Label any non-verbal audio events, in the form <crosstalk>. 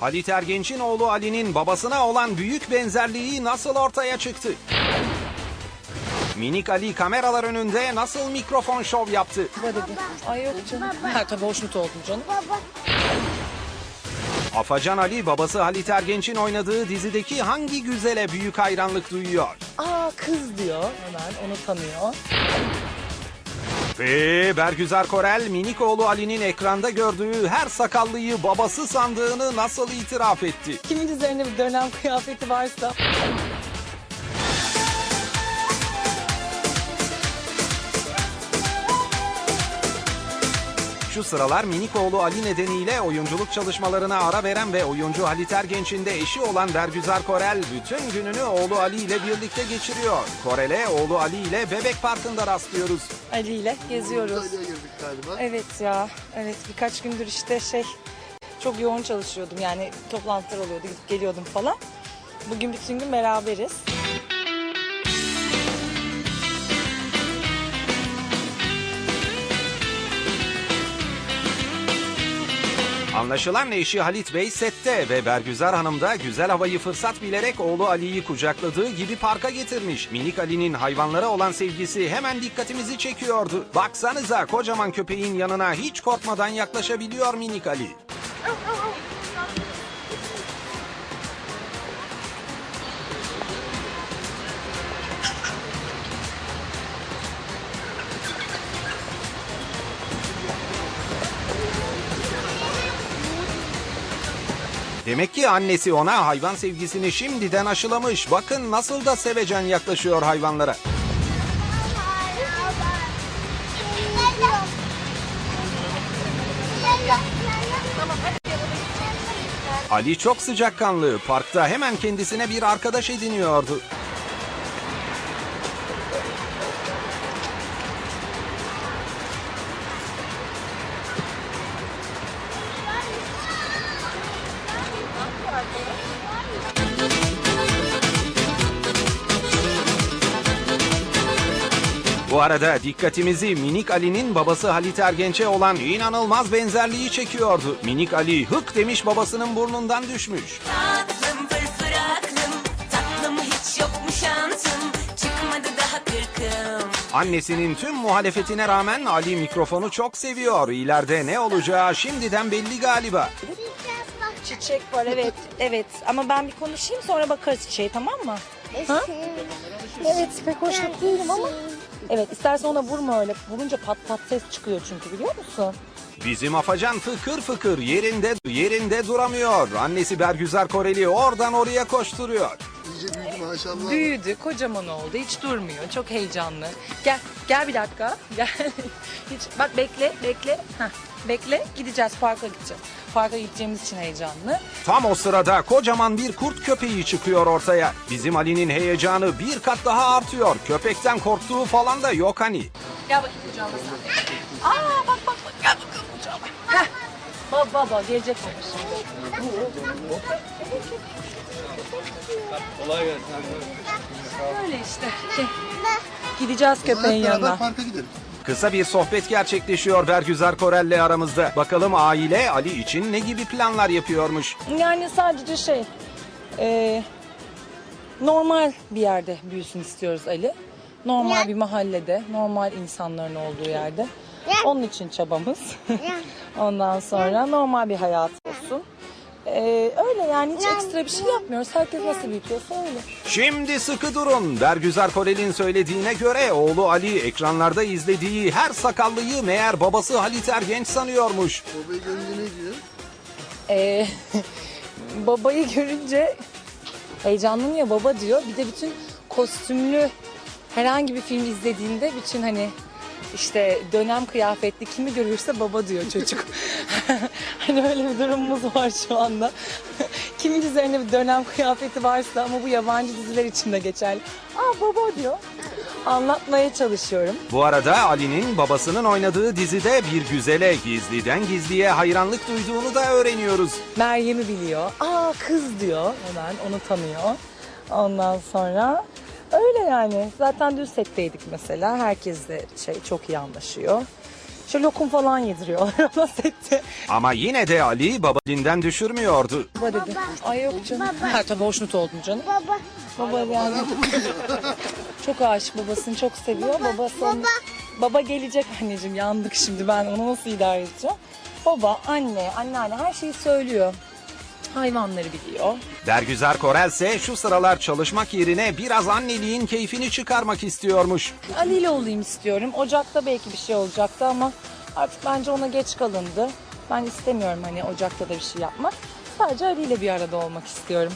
Halit Ergenç'in oğlu Ali'nin babasına olan büyük benzerliği nasıl ortaya çıktı? Minik Ali kameralar önünde nasıl mikrofon şov yaptı? Baba. Ay yok canım. Ha tabii hoşnut oldum canım. Baba. Afacan Ali babası Halit Ergenç'in oynadığı dizideki hangi güzele büyük hayranlık duyuyor? Aa kız diyor hemen onu tanıyor. Ve Bergüzar Korel minik oğlu Ali'nin ekranda gördüğü her sakallıyı babası sandığını nasıl itiraf etti? Kimin üzerine bir dönem kıyafeti varsa Şu sıralar minik oğlu Ali nedeniyle oyunculuk çalışmalarına ara veren ve oyuncu Halit Ergenç'in de eşi olan Bergüzar Korel bütün gününü oğlu Ali ile birlikte geçiriyor. Korel'e oğlu Ali ile Bebek Parkı'nda rastlıyoruz. Ali ile geziyoruz. Antalya'ya girdik galiba. Evet ya evet birkaç gündür işte şey çok yoğun çalışıyordum yani toplantılar oluyordu gidip geliyordum falan. Bugün bütün gün beraberiz. Anlaşılan eşi Halit Bey sette ve Bergüzar Hanım da güzel havayı fırsat bilerek oğlu Ali'yi kucakladığı gibi parka getirmiş. Minik Ali'nin hayvanlara olan sevgisi hemen dikkatimizi çekiyordu. Baksanıza kocaman köpeğin yanına hiç korkmadan yaklaşabiliyor minik Ali. Demek ki annesi ona hayvan sevgisini şimdiden aşılamış. Bakın nasıl da sevecen yaklaşıyor hayvanlara. Ali çok sıcakkanlı. Parkta hemen kendisine bir arkadaş ediniyordu. Bu arada dikkatimizi Minik Ali'nin babası Halit Ergenç'e olan inanılmaz benzerliği çekiyordu. Minik Ali hık demiş babasının burnundan düşmüş. Tatlım fırfır aklım Tatlım hiç yok mu şansım Çıkmadı daha kırkım Annesinin tüm muhalefetine rağmen Ali mikrofonu çok seviyor. İleride ne olacağı şimdiden belli galiba. Çiçek var evet evet ama ben bir konuşayım sonra bakarız çiçeğe tamam mı? Ha? Evet pek hoşnut değilim ama. Evet istersen ona vurma öyle. Vurunca pat pat ses çıkıyor çünkü biliyor musun? Bizim afacan fıkır fıkır yerinde yerinde duramıyor. Annesi Bergüzar Koreli oradan oraya koşturuyor. İyice büyüdü maşallah. Büyüdü, kocaman oldu. Hiç durmuyor. Çok heyecanlı. Gel, gel bir dakika. <laughs> Gel. Hiç bak bekle, bekle. Heh, bekle. Gideceğiz parka gideceğiz. Parka gideceğimiz için heyecanlı. Tam o sırada kocaman bir kurt köpeği çıkıyor ortaya. Bizim Ali'nin heyecanı bir kat daha artıyor. Köpekten korktuğu falan da yok hani. Gel bakayım kucağıma sen. Aa bak bak bak gel bakalım kucağıma. Heh. Baba baba gelecek şimdi. Öyle işte. Gel. Gideceğiz köpeğin yanına. parka gidelim. Kısa bir sohbet gerçekleşiyor Bergüzar Korel'le aramızda. Bakalım aile Ali için ne gibi planlar yapıyormuş. Yani sadece şey e, normal bir yerde büyüsün istiyoruz Ali. Normal bir mahallede, normal insanların olduğu yerde. Onun için çabamız. <laughs> Ondan sonra normal bir hayat olsun. E, öyle yani hiç ekstra bir şey yapmıyoruz. Herkes nasıl büyütüyorsa öyle. Şimdi sıkı durun. Bergüzar Korel'in söylediğine göre oğlu Ali ekranlarda izlediği her sakallıyı meğer babası Halit Ergenç sanıyormuş. Babayı görünce ne diyor? Ee, <laughs> babayı görünce heyecanlanıyor baba diyor. Bir de bütün kostümlü herhangi bir film izlediğinde bütün hani işte dönem kıyafetli kimi görürse baba diyor çocuk. <laughs> hani öyle bir durumumuz var şu anda. <laughs> Kimin üzerine bir dönem kıyafeti varsa ama bu yabancı diziler için de geçerli. Aa baba diyor. Anlatmaya çalışıyorum. Bu arada Ali'nin babasının oynadığı dizide bir güzele gizliden gizliye hayranlık duyduğunu da öğreniyoruz. Meryem'i biliyor. Aa kız diyor hemen onu tanıyor. Ondan sonra öyle yani. Zaten dün setteydik mesela. Herkes de şey çok iyi anlaşıyor. İşte lokum falan yediriyorlar <laughs> ona sette. Ama yine de Ali baba dinden düşürmüyordu. Baba dedi. Ay yok canım. Ha tabii hoşnut oldum canım. Baba. Baba yani. çok aşık babasını çok seviyor. Babası onun- Baba gelecek anneciğim yandık şimdi ben onu nasıl idare edeceğim. Baba, anne, anneanne her şeyi söylüyor. Hayvanları biliyor. Bergüzar Korel ise şu sıralar çalışmak yerine biraz anneliğin keyfini çıkarmak istiyormuş. Ali ile olayım istiyorum. Ocakta belki bir şey olacaktı ama artık bence ona geç kalındı. Ben istemiyorum hani Ocakta da bir şey yapmak. Sadece Ali ile bir arada olmak istiyorum.